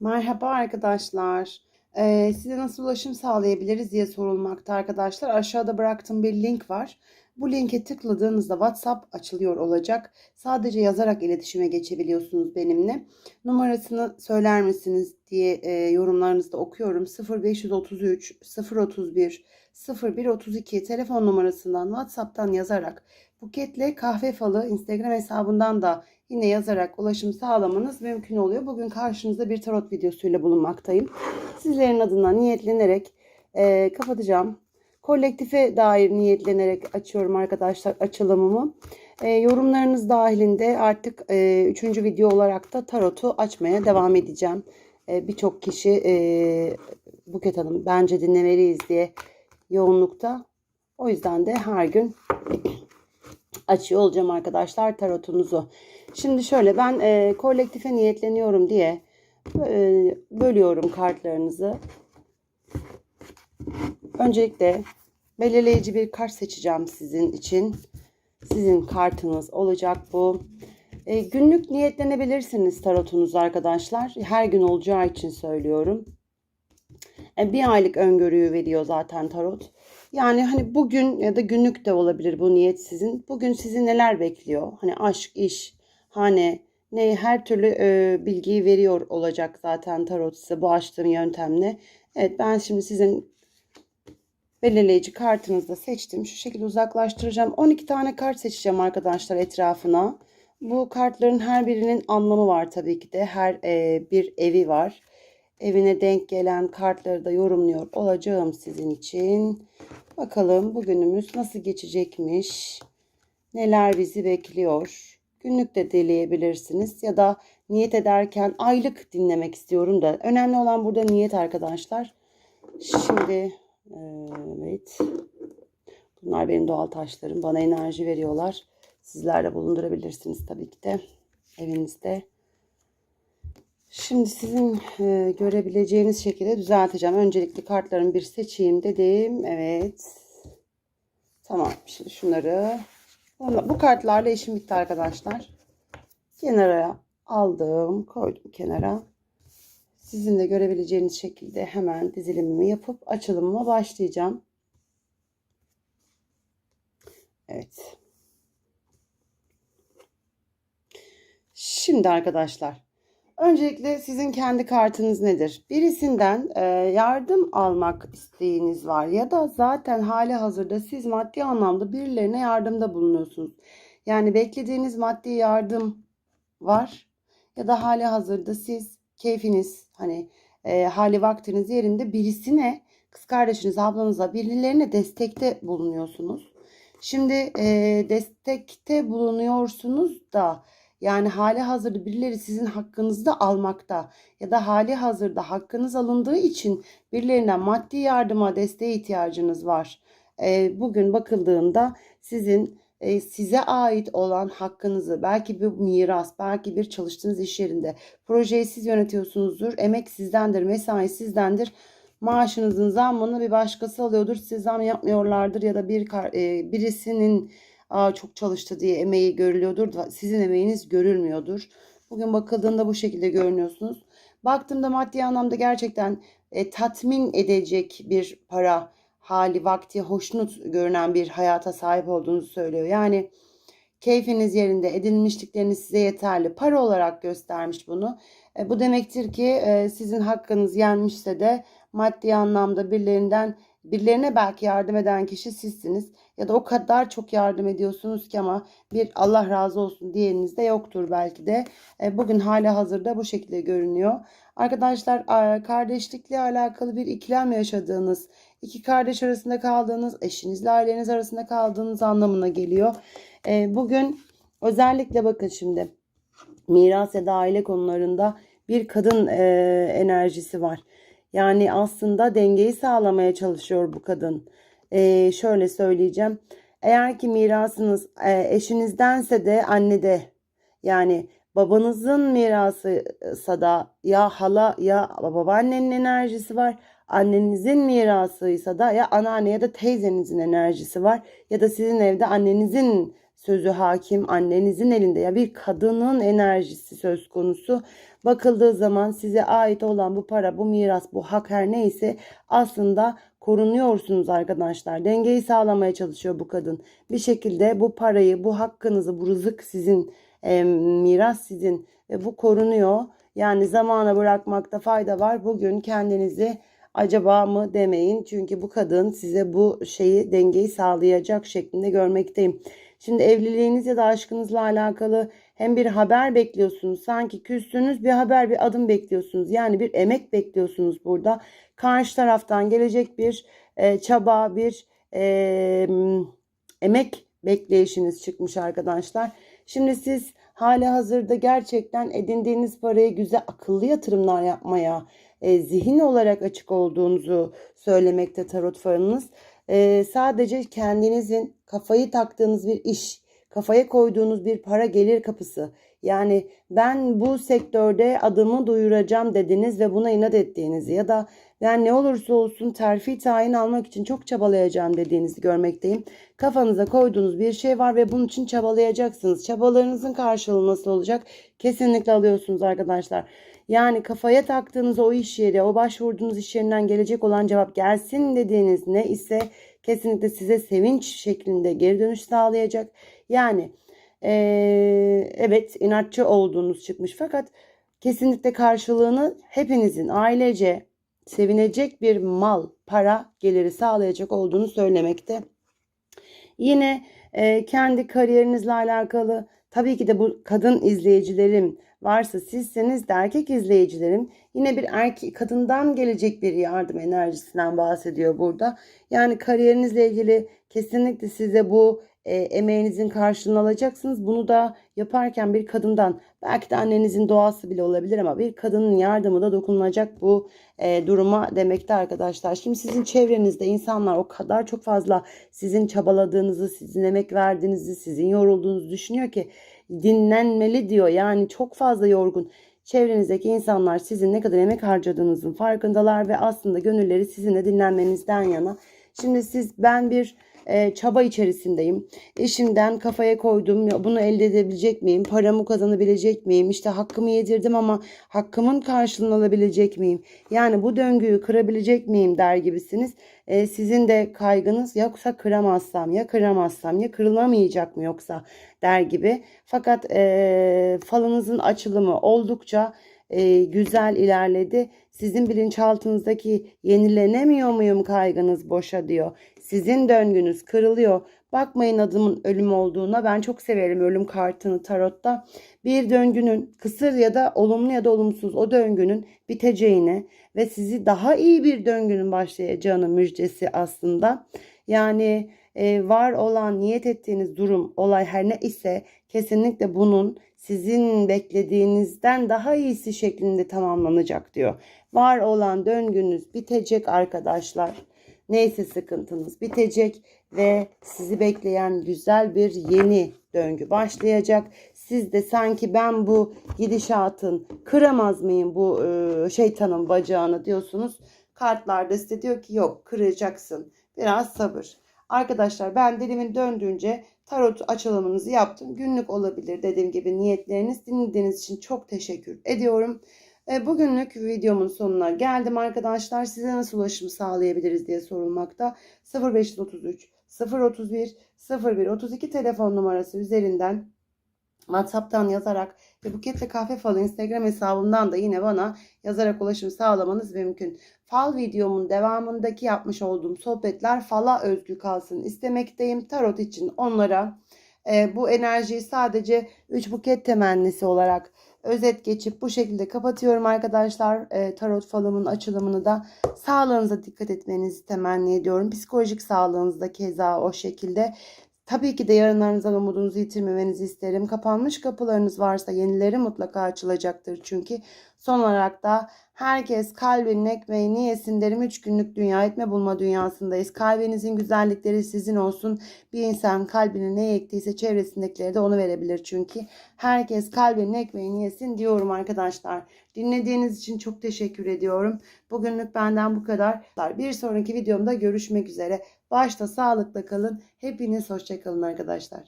Merhaba arkadaşlar. Ee, size nasıl ulaşım sağlayabiliriz diye sorulmakta arkadaşlar. Aşağıda bıraktığım bir link var. Bu linke tıkladığınızda WhatsApp açılıyor olacak. Sadece yazarak iletişime geçebiliyorsunuz benimle. Numarasını söyler misiniz diye e, yorumlarınızda okuyorum. 0533 031 0132 telefon numarasından WhatsApp'tan yazarak Buketle Kahve Falı Instagram hesabından da yine yazarak ulaşım sağlamanız mümkün oluyor. Bugün karşınızda bir tarot videosuyla bulunmaktayım. Sizlerin adına niyetlenerek e, kapatacağım. Kolektife dair niyetlenerek açıyorum arkadaşlar açılımımı. E, yorumlarınız dahilinde artık e, üçüncü video olarak da tarotu açmaya devam edeceğim. E, Birçok kişi e, Buket Hanım bence dinlemeliyiz diye yoğunlukta. O yüzden de her gün açıyor olacağım arkadaşlar tarotunuzu. Şimdi şöyle ben e, kolektife niyetleniyorum diye e, bölüyorum kartlarınızı. Öncelikle belirleyici bir kart seçeceğim sizin için. Sizin kartınız olacak bu. E, günlük niyetlenebilirsiniz tarotunuz arkadaşlar. Her gün olacağı için söylüyorum. E, bir aylık öngörüyü veriyor zaten tarot. Yani hani bugün ya da günlük de olabilir bu niyet sizin. Bugün sizi neler bekliyor? Hani aşk, iş, hane, ne her türlü e, bilgiyi veriyor olacak zaten tarot size bu açtığım yöntemle. Evet ben şimdi sizin belirleyici kartınızı da seçtim. Şu şekilde uzaklaştıracağım. 12 tane kart seçeceğim arkadaşlar etrafına. Bu kartların her birinin anlamı var tabii ki de. Her e, bir evi var. Evine denk gelen kartları da yorumluyor olacağım sizin için. Bakalım bugünümüz nasıl geçecekmiş? Neler bizi bekliyor? Günlük de dileyebilirsiniz ya da niyet ederken aylık dinlemek istiyorum da. Önemli olan burada niyet arkadaşlar. Şimdi evet. Bunlar benim doğal taşlarım. Bana enerji veriyorlar. Sizler de bulundurabilirsiniz tabii ki de evinizde. Şimdi sizin e, görebileceğiniz şekilde düzelteceğim. Öncelikle kartların bir seçeyim dedim. Evet. Tamam. Şimdi şunları bu kartlarla işim bitti arkadaşlar. Kenara aldım. Koydum kenara. Sizin de görebileceğiniz şekilde hemen dizilimimi yapıp açılımıma başlayacağım. Evet. Şimdi arkadaşlar Öncelikle sizin kendi kartınız nedir? Birisinden e, yardım almak isteğiniz var ya da zaten hali hazırda siz maddi anlamda birilerine yardımda bulunuyorsunuz. Yani beklediğiniz maddi yardım var ya da hali hazırda siz keyfiniz hani e, hali vaktiniz yerinde birisine kız kardeşiniz ablanıza birilerine destekte bulunuyorsunuz. Şimdi e, destekte bulunuyorsunuz da yani hali hazırda birileri sizin hakkınızda almakta ya da hali hazırda hakkınız alındığı için birilerinden maddi yardıma, desteğe ihtiyacınız var. E, bugün bakıldığında sizin e, size ait olan hakkınızı belki bir miras, belki bir çalıştığınız iş yerinde projeyi siz yönetiyorsunuzdur. Emek sizdendir, mesai sizdendir. Maaşınızın zammını bir başkası alıyordur. Siz zam yapmıyorlardır ya da bir e, birisinin çok çalıştı diye emeği görülüyordur sizin emeğiniz görülmüyordur. Bugün bakıldığında bu şekilde görünüyorsunuz. Baktığımda maddi anlamda gerçekten e, tatmin edecek bir para hali, vakti, hoşnut görünen bir hayata sahip olduğunuzu söylüyor. Yani keyfiniz yerinde, edinmişlikleriniz size yeterli. Para olarak göstermiş bunu. E, bu demektir ki e, sizin hakkınız yenmişse de maddi anlamda birilerinden birilerine belki yardım eden kişi sizsiniz ya da o kadar çok yardım ediyorsunuz ki ama bir Allah razı olsun diyeniniz de yoktur belki de. E, bugün hala hazırda bu şekilde görünüyor. Arkadaşlar kardeşlikle alakalı bir ikilem yaşadığınız, iki kardeş arasında kaldığınız, eşinizle aileniz arasında kaldığınız anlamına geliyor. E, bugün özellikle bakın şimdi miras ya da aile konularında bir kadın e, enerjisi var. Yani aslında dengeyi sağlamaya çalışıyor bu kadın. Ee, şöyle söyleyeceğim. Eğer ki mirasınız e, eşinizdense de anne de yani babanızın mirasıysa da ya hala ya babaannenin enerjisi var. Annenizin mirasıysa da ya anneanne ya da teyzenizin enerjisi var. Ya da sizin evde annenizin sözü hakim, annenizin elinde ya bir kadının enerjisi söz konusu. Bakıldığı zaman size ait olan bu para, bu miras, bu hak her neyse aslında korunuyorsunuz arkadaşlar. Dengeyi sağlamaya çalışıyor bu kadın. Bir şekilde bu parayı, bu hakkınızı, bu rızık sizin, e, miras sizin ve bu korunuyor. Yani zamana bırakmakta fayda var. Bugün kendinizi acaba mı demeyin. Çünkü bu kadın size bu şeyi dengeyi sağlayacak şeklinde görmekteyim. Şimdi evliliğiniz ya da aşkınızla alakalı hem bir haber bekliyorsunuz. Sanki küstünüz bir haber bir adım bekliyorsunuz. Yani bir emek bekliyorsunuz burada. Karşı taraftan gelecek bir e, çaba bir e, emek bekleyişiniz çıkmış arkadaşlar. Şimdi siz hali hazırda gerçekten edindiğiniz parayı güzel akıllı yatırımlar yapmaya e, zihin olarak açık olduğunuzu söylemekte tarot farınız. E, sadece kendinizin kafayı taktığınız bir iş, kafaya koyduğunuz bir para gelir kapısı. Yani ben bu sektörde adımı duyuracağım dediniz ve buna inat ettiğinizi ya da ben ne olursa olsun terfi tayin almak için çok çabalayacağım dediğinizi görmekteyim. Kafanıza koyduğunuz bir şey var ve bunun için çabalayacaksınız. Çabalarınızın karşılığı nasıl olacak? Kesinlikle alıyorsunuz arkadaşlar. Yani kafaya taktığınız o iş yeri, o başvurduğunuz iş yerinden gelecek olan cevap gelsin dediğiniz ne ise kesinlikle size sevinç şeklinde geri dönüş sağlayacak. Yani ee, evet inatçı olduğunuz çıkmış fakat kesinlikle karşılığını hepinizin ailece sevinecek bir mal, para geliri sağlayacak olduğunu söylemekte. Yine e, kendi kariyerinizle alakalı tabii ki de bu kadın izleyicilerim varsa sizseniz de erkek izleyicilerim yine bir erkek kadından gelecek bir yardım enerjisinden bahsediyor burada. Yani kariyerinizle ilgili kesinlikle size bu e, emeğinizin karşılığını alacaksınız. Bunu da yaparken bir kadından belki de annenizin doğası bile olabilir ama bir kadının yardımı da dokunulacak bu e, duruma demekte arkadaşlar. Şimdi sizin çevrenizde insanlar o kadar çok fazla sizin çabaladığınızı, sizin emek verdiğinizi, sizin yorulduğunuzu düşünüyor ki dinlenmeli diyor. Yani çok fazla yorgun. Çevrenizdeki insanlar sizin ne kadar emek harcadığınızın farkındalar ve aslında gönülleri sizinle dinlenmenizden yana. Şimdi siz ben bir e, çaba içerisindeyim. Eşimden kafaya koydum. Bunu elde edebilecek miyim? Paramı kazanabilecek miyim? İşte hakkımı yedirdim ama hakkımın karşılığını alabilecek miyim? Yani bu döngüyü kırabilecek miyim der gibisiniz. E, sizin de kaygınız yoksa kıramazsam ya kıramazsam ya kırılamayacak mı yoksa der gibi. Fakat e, falınızın açılımı oldukça e, güzel ilerledi. Sizin bilinçaltınızdaki yenilenemiyor muyum kaygınız boşa diyor. Sizin döngünüz kırılıyor. Bakmayın adımın ölüm olduğuna. Ben çok severim ölüm kartını tarotta. Bir döngünün kısır ya da olumlu ya da olumsuz o döngünün biteceğini ve sizi daha iyi bir döngünün başlayacağını müjdesi aslında. Yani e, var olan niyet ettiğiniz durum, olay her ne ise kesinlikle bunun sizin beklediğinizden daha iyisi şeklinde tamamlanacak diyor. Var olan döngünüz bitecek arkadaşlar. Neyse sıkıntınız bitecek ve sizi bekleyen güzel bir yeni döngü başlayacak. Siz de sanki ben bu gidişatın kıramaz mıyım bu e, şeytanın bacağını diyorsunuz. Kartlarda size diyor ki yok kıracaksın. Biraz sabır. Arkadaşlar ben dilimin döndüğünce tarot açılımınızı yaptım. Günlük olabilir dediğim gibi niyetleriniz. Dinlediğiniz için çok teşekkür ediyorum. E, bugünlük videomun sonuna geldim arkadaşlar. Size nasıl ulaşım sağlayabiliriz diye sorulmakta. 0533 031 01 32 telefon numarası üzerinden WhatsApp'tan yazarak ve Buketle Kahve Falı Instagram hesabımdan da yine bana yazarak ulaşım sağlamanız mümkün. Fal videomun devamındaki yapmış olduğum sohbetler fala özgü kalsın istemekteyim. Tarot için onlara e, bu enerjiyi sadece 3 buket temennisi olarak özet geçip bu şekilde kapatıyorum arkadaşlar. E, tarot falımın açılımını da sağlığınıza dikkat etmenizi temenni ediyorum. Psikolojik sağlığınızda keza o şekilde. Tabii ki de yarınlarınızdan umudunuzu yitirmemenizi isterim. Kapanmış kapılarınız varsa yenileri mutlaka açılacaktır çünkü. Son olarak da herkes kalbinin ekmeğini yesin derim. Üç günlük dünya etme bulma dünyasındayız. Kalbinizin güzellikleri sizin olsun. Bir insan kalbine ne ektiyse çevresindekileri de onu verebilir çünkü. Herkes kalbinin ekmeğini yesin diyorum arkadaşlar. Dinlediğiniz için çok teşekkür ediyorum. Bugünlük benden bu kadar. Bir sonraki videomda görüşmek üzere. Başta sağlıkla kalın. Hepiniz hoşçakalın arkadaşlar.